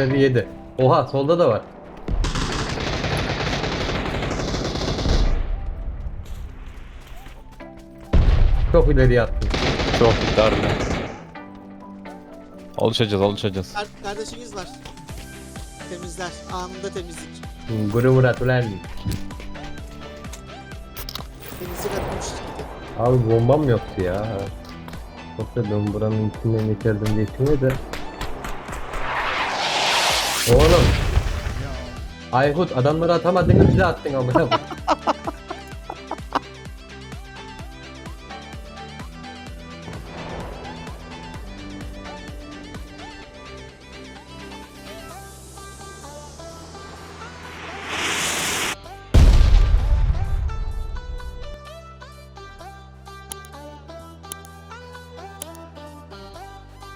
Bir yedi. Oha solda da var. Çok ileriye attım. Çok darbe. Alışacağız alışacağız. Kar- kardeşiniz var. Temizler. Anında temizlik. Guru Murat ulan. Temizlik atmış gitti. Abi bombam yoktu ya. Yoksa ben buranın içinden geçerdim diye düşünüyor da. Oğlum. Ayhut adamları atamadın bize attın amına.